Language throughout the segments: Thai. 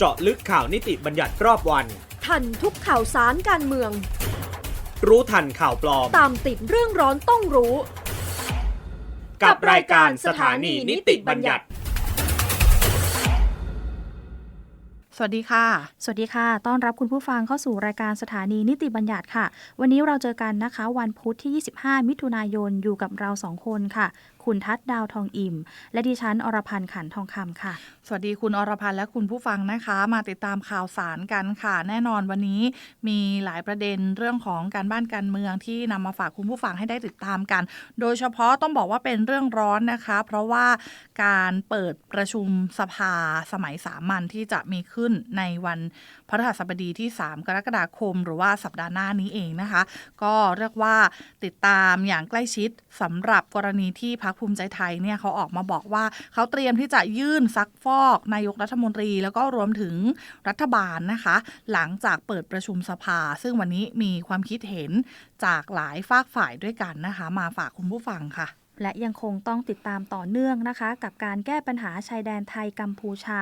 เจาะลึกข่าวนิติบัญญัติรอบวัน ทันทุกข่าวสารการเมือง รู้ทันข่าวปลอม ตามติดเรื่องร้อนต้องรู้ กับรายการสถานีนิติบัญญัติ สวัสดีค่ะ สวัสดีค่ะ ต้อนรับคุณผู้ฟังเข้าสู่รายการสถานีนิติบัญญัติค่ะ วันนี้เราเจอกันนะคะ วันพุธที่ 25 มิถุนายนอยู่กับเราสองคนค่ะ คุณทัศดาวทองอิ่ม และดิฉันอรพันธ์ขันทองคำค่ะ สวัสดีคุณอรพันธ์และคุณผู้ฟังนะคะ มาติดตามข่าวสารกันค่ะ แน่นอนวันนี้มีหลายประเด็นเรื่องของการบ้านการเมืองที่นำมาฝากคุณผู้ฟังให้ได้ติดตามกัน โดยเฉพาะต้องบอกว่าเป็นเรื่องร้อนนะคะ เพราะว่าการเปิดประชุมสภาสมัยสามัญที่จะมีขึ้นในวันพฤหัสบดีที่ 3 กรกฎาคม หรือว่าสัปดาห์หน้านี้เองนะคะ ก็เรียกว่าติดตามอย่างใกล้ชิดสำหรับกรณีที่พักภูมิใจไทยเนี่ยเขาออกมาบอกว่าเขาเตรียมที่จะยื่นซักฟอกนายกรัฐมนตรี แล้วก็รวมถึงรัฐบาลนะคะ หลังจากเปิดประชุมสภา ซึ่งวันนี้มีความคิดเห็นจากหลายฝากฝ่ายด้วยกันนะคะ มาฝากคุณผู้ฟังค่ะ และยังคงต้องติดตามต่อเนื่องนะคะ กับการแก้ปัญหาชายแดนไทยกัมพูชา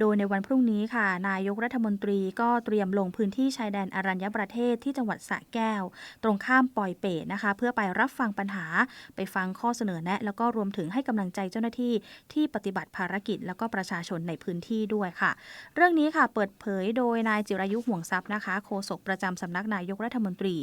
โดยในวันพรุ่งนี้ค่ะ นายกรัฐมนตรีก็เตรียมลงพื้นที่ชายแดนอรัญญประเทศที่จังหวัดสระแก้ว ตรงข้ามปอยเปตนะคะ เพื่อไปรับฟังปัญหาไปฟังข้อเสนอแนะ แล้วก็รวมถึงให้กำลังใจเจ้าหน้าที่ที่ปฏิบัติภารกิจ แล้วก็ประชาชนในพื้นที่ด้วยค่ะ เรื่องนี้ค่ะเปิดเผยโดยนายจิรายุห่วงทรัพย์นะคะโฆษกประจำสำนักนายกรัฐมนตรี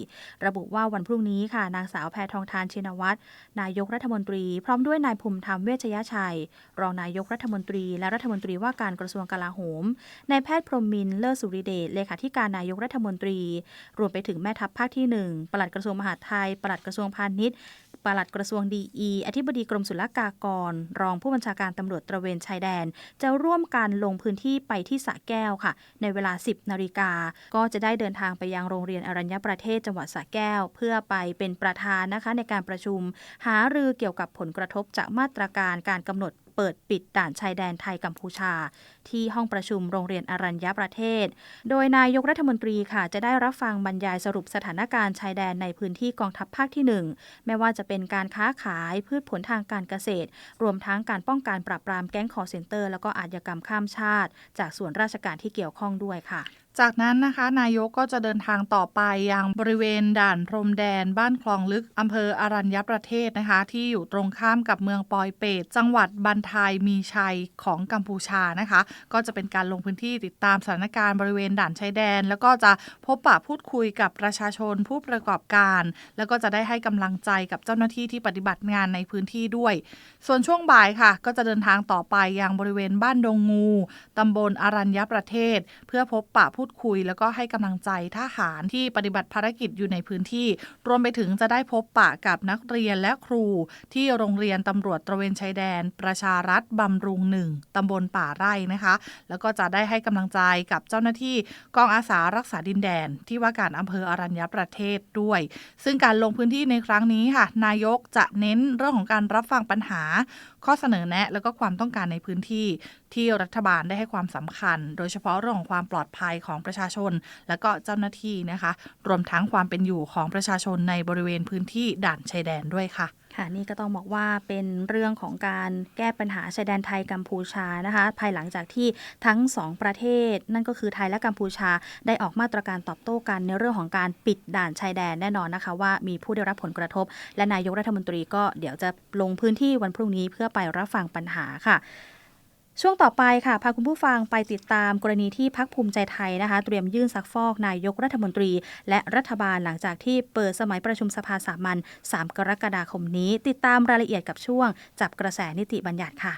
ระบุว่าวันพรุ่งนี้ค่ะ นางสาวแพทองทานชินวัตรนายกรัฐฐมนตรี พร้อมด้วยนายภูมิธรรมเวชยชัย รองนายกรัฐมนตรี และรัฐมนตรีว่าการกระทรวงกลาโหมนายแพทย์พรหมมินเลิศสุริเดชเลขาธิการนายกรัฐมนตรี รวมไปถึงแม่ทัพภาคที่หนึ่งปลัดกระทรวงมหาดไทย ปลัดกระทรวงพาณิชย์ปลัดกระทรวงดีอีอธิบดีกรมศุลกากร รองผู้บัญชาการตำรวจตระเวนชายแดน จะร่วมกันลงพื้นที่ไปที่สระแก้วค่ะ ในเวลา 10 นาฬิกา ก็จะได้เดินทางไปยังโรงเรียนอรัญญประเทศจังหวัดสระแก้ว เพื่อไปเป็นประธานนะคะในการประชุม หารือเกี่ยวกับผลกระทบจากมาตรการการกำหนดเปิดปิดด่านชายแดนไทยกัมพูชา ที่ห้องประชุมโรงเรียนอรัญญประเทศ โดยนายกรัฐมนตรีค่ะ จะได้รับฟังบรรยายสรุปสถานการณ์ชายแดนในพื้นที่กองทัพภาคที่ 1 ไม่ว่าจะเป็นการค้าขายพืชผลทางการเกษตร รวมทั้งการป้องกันปราบปรามแก๊งคอร์เซนเตอร์ แล้วก็อาชญากรรมข้ามชาติ จากส่วนราชการที่เกี่ยวข้องด้วยค่ะ จากนั้นนะคะนายกก็จะเดินทางต่อไปยังบริเวณด่านพรมแดนบ้านคลองลึกอำเภออรัญญประเทศนะคะ ที่อยู่ตรงข้ามกับเมืองปอยเปต จังหวัดบันทายมีชัยของกัมพูชานะคะ ก็จะเป็นการลงพื้นที่ติดตามสถานการณ์บริเวณด่านชายแดน แล้วก็จะพบปะพูดคุยกับประชาชนผู้ประกอบการ แล้วก็จะได้ให้กำลังใจกับเจ้าหน้าที่ที่ปฏิบัติงานในพื้นที่ด้วย ส่วนช่วงบ่ายค่ะ ก็จะเดินทางต่อไปยังบริเวณบ้านดงงูตำบลอรัญญประเทศ เพื่อพบปะพูดดคุย แล้วก็ให้กำลังใจทหารที่ปฏิบัติภารกิจอยู่ในพื้นที่ รวมไปถึงจะได้พบปะกับนักเรียนและครู ที่โรงเรียนตำรวจตระเวนชายแดน ประชารัฐบำรุงหนึ่งตำบลป่าไร่นะคะ แล้วก็จะได้ให้กำลังใจกับเจ้าหน้าที่กองอาสารักษาดินแดน ที่ว่าการอำเภออรัญญประเทศด้วย ซึ่งการลงพื้นที่ในครั้งนี้ค่ะ นายกจะเน้นเรื่องของการรับฟังปัญหา ข้อเสนอแนะ แล้วก็ความต้องการในพื้นที่ที่รัฐบาลได้ให้ความสำคัญ โดยเฉพาะเรื่องของความปลอดภัยของประชาชน และก็เจ้าหน้าที่นะคะ รวมทั้งความเป็นอยู่ของประชาชนในบริเวณพื้นที่ด่านชายแดนด้วยค่ะ ค่ะนี่ก็ต้องบอกว่าเป็นเรื่องของการแก้ปัญหาชายแดนไทยกัมพูชานะคะ ภายหลังจากที่ทั้งสองประเทศ นั่นก็คือไทยและกัมพูชาได้ออกมาตรการตอบโต้กันในเรื่องของการปิดด่านชายแดนแน่นอนนะคะ ว่ามีผู้ได้รับผลกระทบ และนายกรัฐมนตรีก็เดี๋ยวจะลงพื้นที่วันพรุ่งนี้เพื่อไปรับฟังปัญหาค่ะ ช่วงต่อไปค่ะ พาคุณผู้ฟังไปติดตามกรณีที่พักภูมิใจไทยนะคะ เตรียมยื่นซักฟอกนายกรัฐมนตรี และรัฐบาลหลังจากที่เปิดสมัยประชุมสภาสามัญ3 กรกฎาคมนี้ ติดตามรายละเอียดกับช่วง จับกระแสนิติบัญญัติค่ะ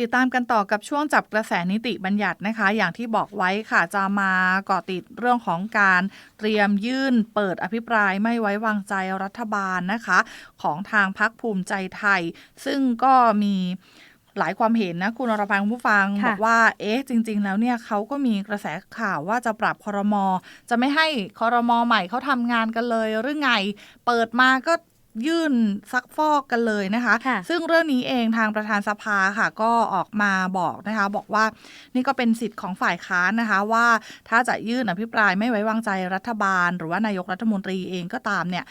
ติดตามกันต่อกับช่วงจับกระแสนิติบัญญัตินะคะ อย่างที่บอกไว้ค่ะจะมาเกาะติดเรื่องของการเตรียมยื่นเปิดอภิปรายไม่ไว้วางใจรัฐบาลนะคะ ของทางพักภูมิใจไทย ซึ่งก็มีหลายความเห็นนะ คุณอรพันธ์คุณผู้ฟังค่ะบอกว่า เอ๊ะ จริง ๆ แล้วเนี่ยเขาก็มีกระแสข่าวว่าจะปรับคอรมอ จะไม่ให้คอรมอใหม่เขาทำงานกันเลยหรือไง เปิดมาก็ ยื่นซักฟอกกันเลยนะคะค่ะซึ่งเรื่องนี้เองทางประธานสภาค่ะ ก็ออกมาบอกนะคะ บอกว่านี่ก็เป็นสิทธิ์ของฝ่ายค้านนะคะ ว่าถ้าจะยื่นอภิปรายไม่ไว้วางใจรัฐบาล หรือว่านายกรัฐมนตรีเองก็ตามเนี่ย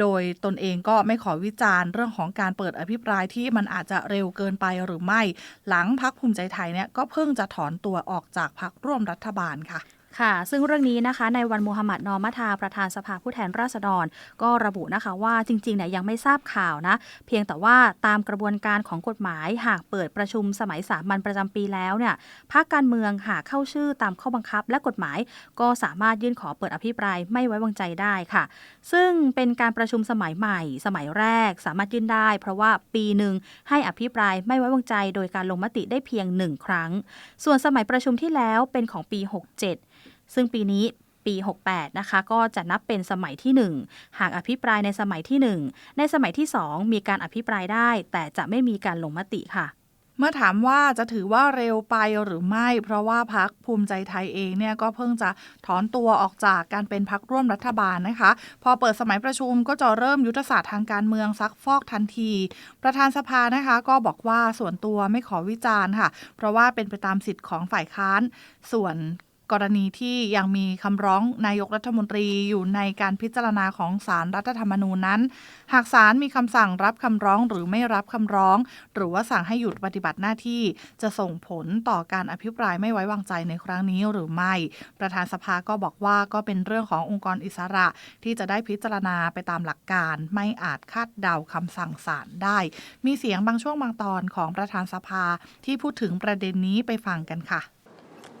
โดยตนเองก็ไม่ขอวิจารณ์เรื่องของการเปิดอภิปรายที่มันอาจจะเร็วเกินไปหรือไม่ หลังพักภูมิใจไทยเนี่ยก็เพิ่งจะถอนตัวออกจากพักร่วมรัฐบาลค่ะ ค่ะ ซึ่งเรื่องนี้นะคะในวันมูฮัมหมัดนอมัทาประธานสภาผู้แทนราษฎร ก็ระบุนะคะว่าจริงๆเนี่ยยังไม่ทราบข่าวนะ เพียงแต่ว่าตามกระบวนการของกฎหมายหากเปิดประชุมสมัยสามัญประจำปีแล้วเนี่ยพรรคการเมืองหากเข้าชื่อตามข้อบังคับ และกฎหมายก็สามารถยื่นขอเปิดอภิปรายไม่ไว้วางใจได้ค่ะ ซึ่งเป็นการประชุมสมัยใหม่ สมัยแรกสามารถยื่นได้ เพราะว่าปีหนึ่งให้อภิปรายไม่ไว้วางใจ โดยการลงมติได้เพียงหนึ่งครั้ง ส่วนสมัยประชุมที่แล้วเป็นของปี 67 ซึ่งปีนี้ปี 68 นะคะ ก็จะนับเป็นสมัยที่ 1 หากอภิปรายในสมัยที่ 1 ในสมัยที่ 2 มีการอภิปรายได้ แต่จะไม่มีการลงมติค่ะเมื่อถามว่าจะถือว่าเร็วไปหรือไม่ เพราะว่าพักภูมิใจไทยเองเนี่ยก็เพิ่งจะถอนตัวออกจากการเป็นพักร่วมรัฐบาลนะคะ พอเปิดสมัยประชุมก็จะเริ่มยุทธศาสตร์ทางการเมืองซักฟอกทันที ประธานสภานะคะก็บอกว่าส่วนตัวไม่ขอวิจารณ์ค่ะ เพราะว่าเป็นไปตามสิทธิ์ของฝ่ายค้าน ส่วน กรณีที่ยังมีคำร้องนายกรัฐมนตรีอยู่ในการพิจารณาของศาลรรัฐธรรมนูญนั้น หากศาลมีคำสั่งรับคำร้องหรือไม่รับคำร้อง หรือว่าสั่งให้หยุดปฏิบัติหน้าที่ จะส่งผลต่อการอภิปรายไม่ไว้วางใจในครั้งนี้หรือไม่ ประธานสภาก็บอกว่าก็เป็นเรื่องขององค์กรอิสระ ที่จะได้พิจารณาไปตามหลักการ ไม่อาจคาดเดาคำสั่งศาลได้ มีเสียงบางช่วงบางตอนของประธานสภาที่พูดถึงประเด็นนี้ไปฟังกันค่ะ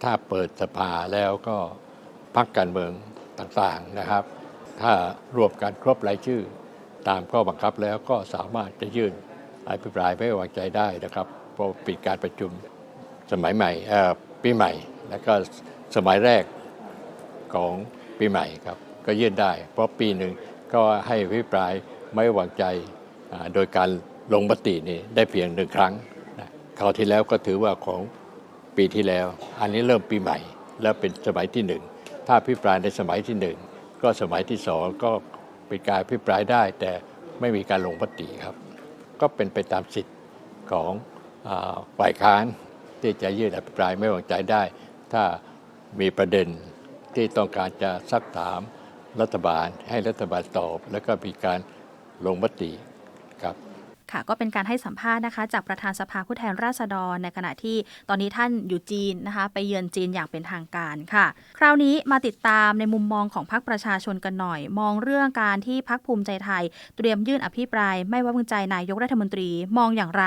ถ้าเปิดสภาแล้วก็พักการเมืองต่างๆนะครับ ถ้ารวมกันครบรายชื่อ ตามข้อบังคับแล้วก็สามารถจะยื่นอภิปรายไม่วางใจได้นะครับเพราะปิดการประชุมสมัยใหม่ปีใหม่ แล้วก็สมัยแรกของปีใหม่ครับก็ยื่นได้ เพราะปีหนึ่งก็ให้อภิปรายไม่วางใจโดยการลงมตินี่ได้เพียงหนึ่งครั้งคราวที่แล้วก็ถือว่าของ ปีที่แล้ว อันนี้เริ่มปีใหม่ แล้วเป็นสมัยที่หนึ่งถ้าพิปรายในสมัยที่หนึ่งก็สมัยที่สองก็เป็นการพิปรายได้ แต่ไม่มีการลงมติครับ ก็เป็นไปตามสิทธิ์ของฝ่ายค้านที่จะยื่นอภิปรายไม่วางใจได้ ถ้ามีประเด็นที่ต้องการจะซักถามรัฐบาลให้รัฐบาลตอบ แล้วก็มีการลงมติ ค่ะ ก็เป็นการให้สัมภาษณ์นะคะ จากประธานสภาผู้แทนราษฎร ในขณะที่ตอนนี้ท่านอยู่จีนนะคะ ไปเยือนจีนอย่างเป็นทางการค่ะ คราวนี้มาติดตามในมุมมองของพรรคประชาชนกันหน่อย มองเรื่องการที่พรรคภูมิใจไทย เตรียมยื่นอภิปราย ไม่ไว้วางใจนายกรัฐมนตรีมองอย่างไร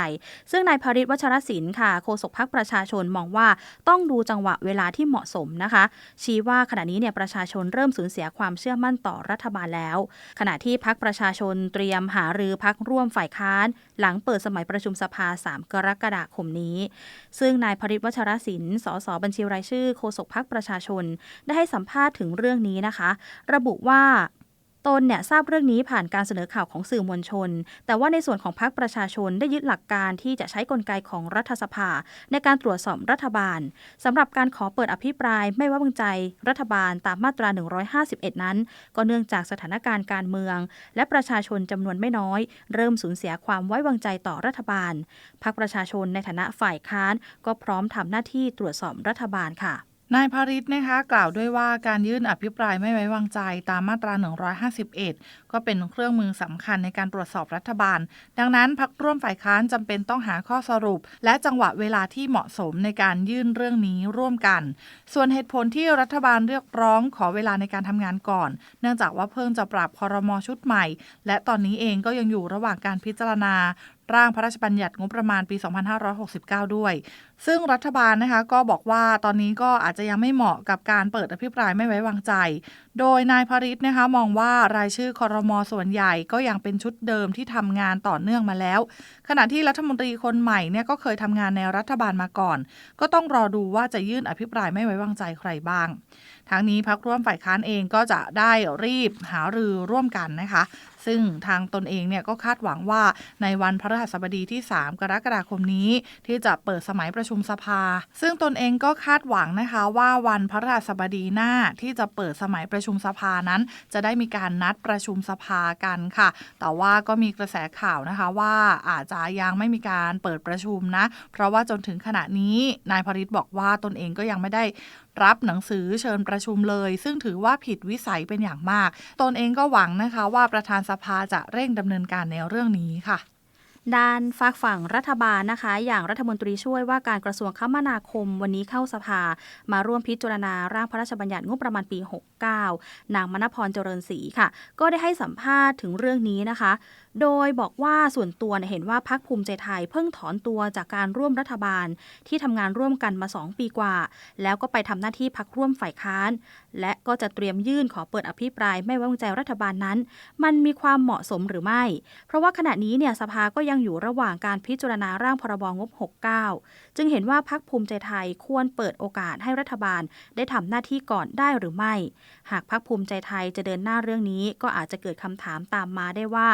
ซึ่งนายพริตวัชรศิลป์ค่ะโฆษกพรรคประชาชนมองว่าต้องดูจังหวะเวลาที่เหมาะสมนะคะ ชี้ว่าขณะนี้เนี่ยประชาชนเริ่มสูญเสียความเชื่อมั่นต่อรัฐบาลแล้ว ขณะที่พักประชาชนเตรียมหารือพักร่วมฝ่ายค้านหลังเปิดสมัยประชุมสภา 3 กรกฎาคมนี้ ซึ่งนายพริตวัชรศิลป์สสบัญชีรายชื่อโฆษกพักประชาชน ได้ให้สัมภาษณ์ถึงเรื่องนี้นะคะ ระบุว่า ตนเนี่ยทราบเรื่องนี้ผ่านการเสนอข่าวของสื่อมวลชน แต่ว่าในส่วนของพรรคประชาชนได้ยึดหลักการที่จะใช้กลไกของรัฐสภา ในการตรวจสอบรัฐบาลสำหรับการขอเปิดอภิปรายไม่ไว้วางใจรัฐบาลตามมาตรา 151 นั้น ก็เนื่องจากสถานการณ์การเมือง และประชาชนจำนวนไม่น้อย เริ่มสูญเสียความไว้วางใจต่อรัฐบาล พรรคประชาชนในฐานะฝ่ายค้าน ก็พร้อมทำหน้าที่ตรวจสอบรัฐบาลค่ะ นายพาริศนะคะกล่าวด้วยว่าการยื่นอภิปรายไม่ไว้วางใจตามมาตรา 151 ก็เป็นเครื่องมือสำคัญในการตรวจสอบรัฐบาล ดังนั้นพักร่วมฝ่ายค้านจำเป็นต้องหาข้อสรุป และจังหวะเวลาที่เหมาะสมในการยื่นเรื่องนี้ร่วมกัน ส่วนเหตุผลที่รัฐบาลเรียกร้องขอเวลาในการทำงานก่อน เนื่องจากว่าเพิ่งจะปรับคอรมอชุดใหม่ และตอนนี้เองก็ยังอยู่ระหว่างการพิจารณาร่างพระราชบัญญัติงบประมาณปี 2569 ด้วย ซึ่งรัฐบาลนะคะก็บอกว่าตอนนี้ก็อาจจะยังไม่เหมาะกับการเปิดอภิปรายไม่ไว้วางใจ โดยนายพริศนะคะมองว่ารายชื่อคอรมอส่วนใหญ่ก็ยังเป็นชุดเดิมที่ทำงานต่อเนื่องมาแล้ว ขณะที่รัฐมนตรีคนใหม่เนี่ยก็เคยทำงานในรัฐบาลมาก่อน ก็ต้องรอดูว่าจะยื่นอภิปรายไม่ไว้วางใจใครบ้าง ทั้งนี้พักร่วมฝ่ายค้านเองก็จะได้รีบหารือร่วมกันนะคะ ซึ่งทางตนเองเนี่ยก็คาดหวังว่าในวันพฤหัสบดีที่ 3 กรกฎาคมนี้ ที่จะเปิดสมัยประชุมสภา ซึ่งตนเองก็คาดหวังนะคะว่าวันพฤหัสบดีหน้าที่จะเปิดสมัยประชุมสภานั้น จะได้มีการนัดประชุมสภากันค่ะ แต่ว่าก็มีกระแสข่าวนะคะว่าอาจจะยังไม่มีการเปิดประชุมนะ เพราะว่าจนถึงขณะนี้นายพริตบอกว่าตนเองก็ยังไม่ได้รับหนังสือเชิญประชุมเลย ซึ่งถือว่าผิดวิสัยเป็นอย่างมาก ตนเองก็หวังนะคะว่าประธานสภาจะเร่งดำเนินการในเรื่องนี้ค่ะ ด้านฝากฝั่งรัฐบาลนะคะ อย่างรัฐมนตรีช่วยว่าการกระทรวงคมนาคมวันนี้เข้าสภา มาร่วมพิจารณาร่างพระราชบัญญัติงบประมาณปี 69 นางมณพรเจริญศรีค่ะ ก็ได้ให้สัมภาษณ์ถึงเรื่องนี้นะคะโดยบอกว่าส่วนตัวเห็นว่าพักภูมิใจไทยเพิ่งถอนตัวจากการร่วมรัฐบาล ที่ทำงานร่วมกันมา 2 ปีกว่า แล้วก็ไปทำหน้าที่พักร่วมฝ่ายค้าน และก็จะเตรียมยื่นขอเปิดอภิปรายไม่ไว้วางใจรัฐบาลนั้น มันมีความเหมาะสมหรือไม่ เพราะว่าขณะนี้เนี่ยสภาก็ยังอยู่ระหว่างการพิจารณาร่างพรบงบ 69 จึงเห็นว่าพักภูมิใจไทยควรเปิดโอกาสให้รัฐบาล ได้ทำหน้าที่ก่อนได้หรือไม่ หากพักภูมิใจไทยจะเดินหน้าเรื่องนี้ ก็อาจจะเกิดคำถามตามมาได้ว่า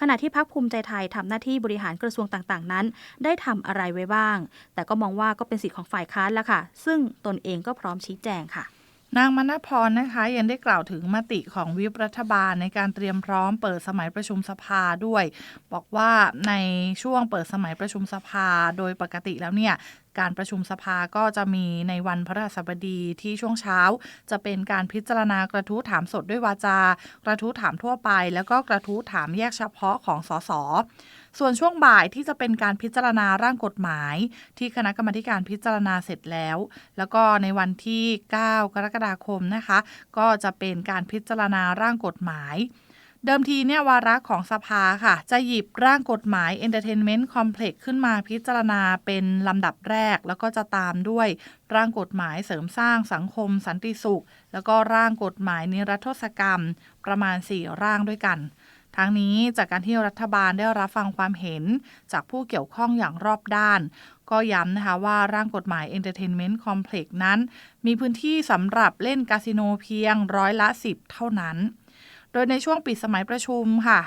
ขณะที่พักภูมิใจไทยทำหน้าที่บริหารกระทรวงต่างๆ นั้น ได้ทำอะไรไว้บ้าง แต่ก็มองว่าก็เป็นสิทธิ์ของฝ่ายค้านแล้วค่ะ ซึ่งตนเองก็พร้อมชี้แจงค่ะ นางมณพรนะคะยังได้กล่าวถึงมติของวิปรัฐบาลในการเตรียมพร้อมเปิดสมัยประชุมสภาด้วย บอกว่าในช่วงเปิดสมัยประชุมสภาโดยปกติแล้วเนี่ยการประชุมสภาก็จะมีในวันพฤหัสบดีที่ช่วงเช้า จะเป็นการพิจารณากระทู้ถามสดด้วยวาจา กระทู้ถามทั่วไป แล้วก็กระทู้ถามแยกเฉพาะของสส ส่วนช่วงบ่ายที่จะเป็นการพิจารณาร่างกฎหมาย ที่คณะกรรมการพิจารณาเสร็จแล้ว แล้วก็ในวันที่ 9 กรกฎาคมนะคะ ก็จะเป็นการพิจารณาร่างกฎหมายเดิมทีเนี่ยวาระของสภาค่ะ จะหยิบร่างกฎหมาย Entertainment Complex ขึ้นมาพิจารณาเป็นลำดับแรก แล้วก็จะตามด้วยร่างกฎหมายเสริมสร้างสังคมสันติสุข แล้วก็ร่างกฎหมายนิรโทษกรรมประมาณ 4 ร่างด้วยกัน ทั้งนี้จากการที่รัฐบาลได้รับฟังความเห็น จากผู้เกี่ยวข้องอย่างรอบด้าน ก็ย้ำนะคะว่าร่างกฎหมาย Entertainment Complex นั้น มีพื้นที่สำหรับเล่นคาสิโนเพียงร้อยละ 10 เท่านั้น โดยในช่วงปิดสมัยประชุมค่ะ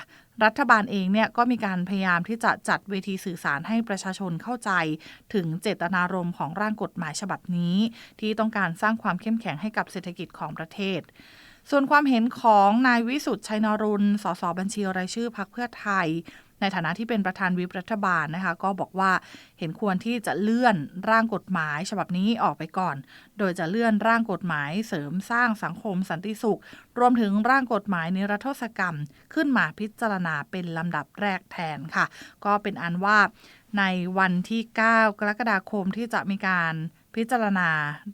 รัฐบาลเองเนี่ยก็มีการพยายามที่จะจัดเวทีสื่อสารให้ประชาชนเข้าใจ ถึงเจตนารมณ์ของร่างกฎหมายฉบับนี้ ที่ต้องการสร้างความเข้มแข็งให้กับเศรษฐกิจของประเทศ ส่วนความเห็นของนายวิสุทธ์ชัยนรุณสสบัญชีรายชื่อพักเพื่อไทย ในฐานะที่เป็นประธานวิปรัฐบาลนะคะ ก็บอกว่าเห็นควรที่จะเลื่อนร่างกฎหมาย ฉบับนี้ออกไปก่อน โดยจะเลื่อนร่างกฎหมายเสริมสร้างสังคมสันติสุข รวมถึงร่างกฎหมายนิรโทษกรรม ขึ้นมาพิจารณาเป็นลำดับแรกแทนค่ะ ก็เป็นอันว่าในวันที่ 9 กรกฎาคมที่จะมีการ พิจารณา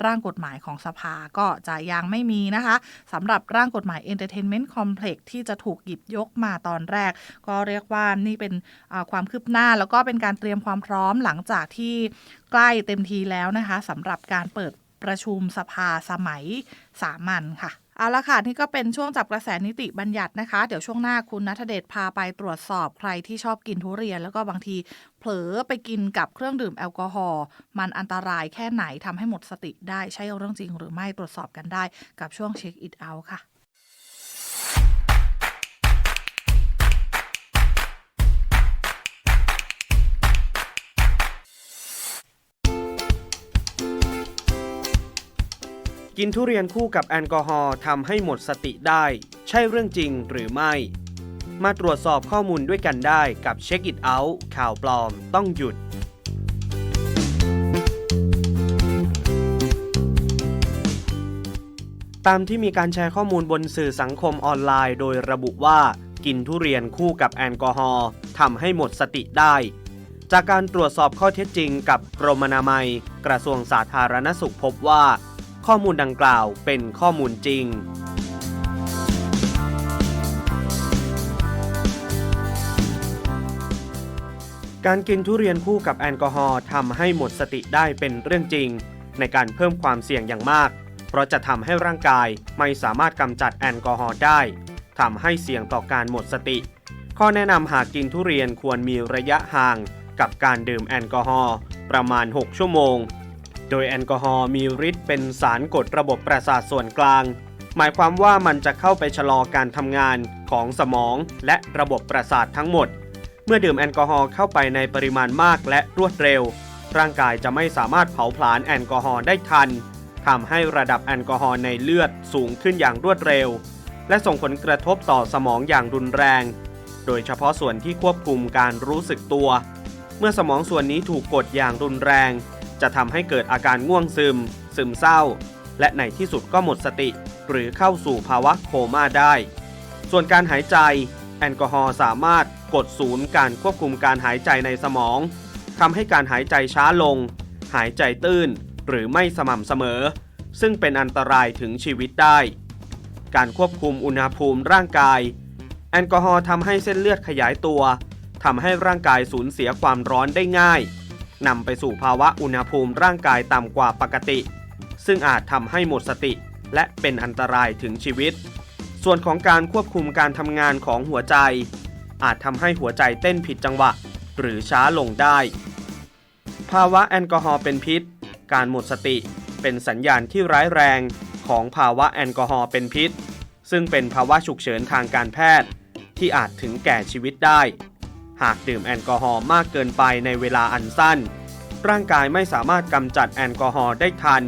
ร่างกฎหมายของสภาก็จะยังไม่มีนะคะสำหรับร่างกฎหมาย Entertainment Complex ที่จะถูกหยิบยกมาตอนแรก ก็เรียกว่านี่เป็นความคืบหน้าแล้วก็เป็นการเตรียมความพร้อมหลังจากที่ใกล้เต็มทีแล้วนะคะสำหรับการเปิดประชุมสภาสมัยสามัญค่ะ เอาละค่ะนี่ก็เป็นช่วงจับกระแสนิติบัญญัตินะคะ เดี๋ยวช่วงหน้าคุณนัทเดชพาไปตรวจสอบใครที่ชอบกินทุเรียน แล้วก็บางทีเผลอไปกินกับเครื่องดื่มแอลกอฮอล์มันอันตรายแค่ไหนทำให้หมดสติได้ใช่เรื่องจริงหรือไม่ตรวจสอบกันได้กับช่วงเช็คอิ t เอาค่ะ กินทุเรียนคู่กับแอลกอฮอล์ทำให้หมดสติได้ ใช่เรื่องจริงหรือไม่ มาตรวจสอบข้อมูลด้วยกันได้กับเช็คอิ t เอาท์ข่าวปลอมต้องหยุดตามที่มีการแชร์ข้อมูลบนสื่อสังคมออนไลน์ โดยระบุว่ากินทุเรียนคู่กับแอลกอฮอล์ทำให้หมดสติได้ จากการตรวจสอบข้อเท็จจริงกับกรมอนามัย กระทรวงสาธารณสุขพบว่า ข้อมูลดังกล่าวเป็นข้อมูลจริง การกินทุเรียนคู่กับแอลกอฮอล์ทำให้หมดสติได้เป็นเรื่องจริง ในการเพิ่มความเสี่ยงอย่างมาก เพราะจะทำให้ร่างกายไม่สามารถกำจัดแอลกอฮอล์ได้ทำให้เสี่ยงต่อการหมดสติ ข้อแนะนำหากกินทุเรียนควรมีระยะห่างกับการดื่มแอลกอฮอล์ประมาณ 6 ชั่วโมง โดยแอลกอฮอล์มีฤทธิ์เป็นสารกดระบบประสาทส่วนกลาง หมายความว่ามันจะเข้าไปชะลอการทำงานของสมองและระบบประสาททั้งหมด เมื่อดื่มแอลกอฮอล์เข้าไปในปริมาณมากและรวดเร็ว ร่างกายจะไม่สามารถเผาผลาญแอลกอฮอล์ได้ทันทำให้ระดับแอลกอฮอล์ในเลือดสูงขึ้นอย่างรวดเร็ว และส่งผลกระทบต่อสมองอย่างรุนแรง โดยเฉพาะส่วนที่ควบคุมการรู้สึกตัว เมื่อสมองส่วนนี้ถูกกดอย่างรุนแรง จะทำให้เกิดอาการง่วงซึม ซึมเศร้า และในที่สุดก็หมดสติ หรือเข้าสู่ภาวะโคม่าได้ ส่วนการหายใจ แอลกอฮอล์สามารถกดศูนย์การควบคุมการหายใจในสมองทำให้การหายใจช้าลง หายใจตื้น หรือไม่สม่ำเสมอ ซึ่งเป็นอันตรายถึงชีวิตได้ การควบคุมอุณหภูมิร่างกาย แอลกอฮอล์ทำให้เส้นเลือดขยายตัวทำให้ร่างกายสูญเสียความร้อนได้ง่าย นำไปสู่ภาวะอุณหภูมิร่างกายต่ำกว่าปกติ ซึ่งอาจทำให้หมดสติและเป็นอันตรายถึงชีวิต ส่วนของการควบคุมการทำงานของหัวใจ อาจทำให้หัวใจเต้นผิดจังหวะ หรือช้าลงได้ ภาวะแอลกอฮอล์เป็นพิษ การหมดสติเป็นสัญญาณที่ร้ายแรงของภาวะแอลกอฮอล์เป็นพิษ ซึ่งเป็นภาวะฉุกเฉินทางการแพทย์ ที่อาจถึงแก่ชีวิตได้ หากดื่มแอลกอฮอล์มากเกินไปในเวลาอันสั้น ร่างกายไม่สามารถกำจัดแอลกอฮอล์ได้ทัน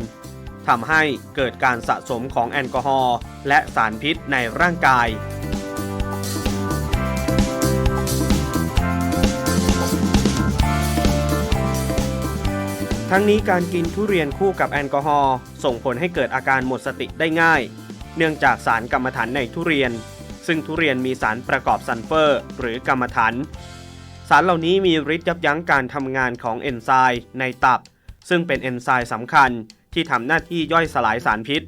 ทำให้เกิดการสะสมของแอลกอฮอล์และสารพิษในร่างกาย ทั้งนี้การกินทุเรียนคู่กับแอลกอฮอล์ส่งผลให้เกิดอาการหมดสติได้ง่าย เนื่องจากสารกรรมฐานในทุเรียน ซึ่งทุเรียนมีสารประกอบซัลเฟอร์ หรือกรรมฐาน สารเหล่านี้มีฤทธิ์ยับยั้งการทำงานของเอนไซม์ในตับ ซึ่งเป็นเอนไซม์สำคัญที่ทำหน้าที่ย่อยสลายสารพิษ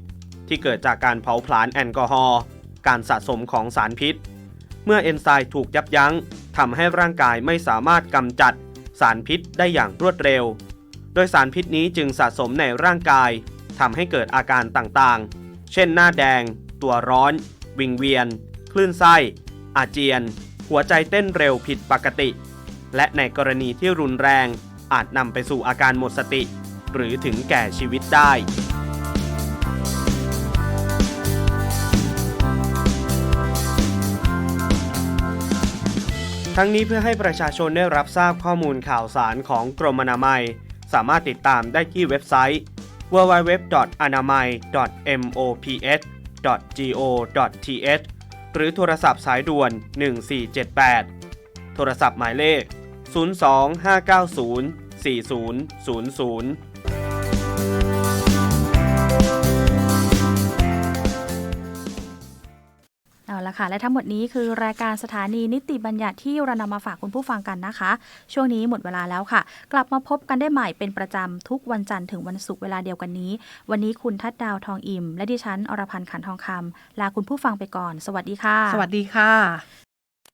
ที่เกิดจากการเผาผลาญแอลกอฮอล์การสะสมของสารพิษ เมื่อเอนไซม์ถูกยับยั้งทำให้ร่างกายไม่สามารถกำจัดสารพิษได้อย่างรวดเร็ว โดยสารพิษนี้จึงสะสมในร่างกายทำให้เกิดอาการต่างๆ เช่นหน้าแดง ตัวร้อน วิงเวียน คลื่นไส้ อาเจียน หัวใจเต้นเร็วผิดปกติ และในกรณีที่รุนแรง อาจนำไปสู่อาการหมดสติ หรือถึงแก่ชีวิตได้ทั้งนี้เพื่อให้ประชาชนได้รับทราบข้อมูลข่าวสารของกรมอนามัย สามารถติดตามได้ที่เว็บไซต์ www.anamai.mops.go.th หรือโทรศัพท์สายด่วน 1478 โทรศัพท์หมายเลข 025904000เอาละค่ะ และทั้งหมดนี้คือรายการสถานีนิติบัญญัติที่เรานำมาฝากคุณผู้ฟังกันนะคะ ช่วงนี้หมดเวลาแล้วค่ะ กลับมาพบกันได้ใหม่เป็นประจำทุกวันจันทร์ถึงวันศุกร์เวลาเดียวกันนี้ วันนี้คุณทัดดาวทองอิ่ม และดิฉันอรพันธ์ขันทองคำลาคุณผู้ฟังไปก่อน สวัสดีค่ะ สวัสดีค่ะ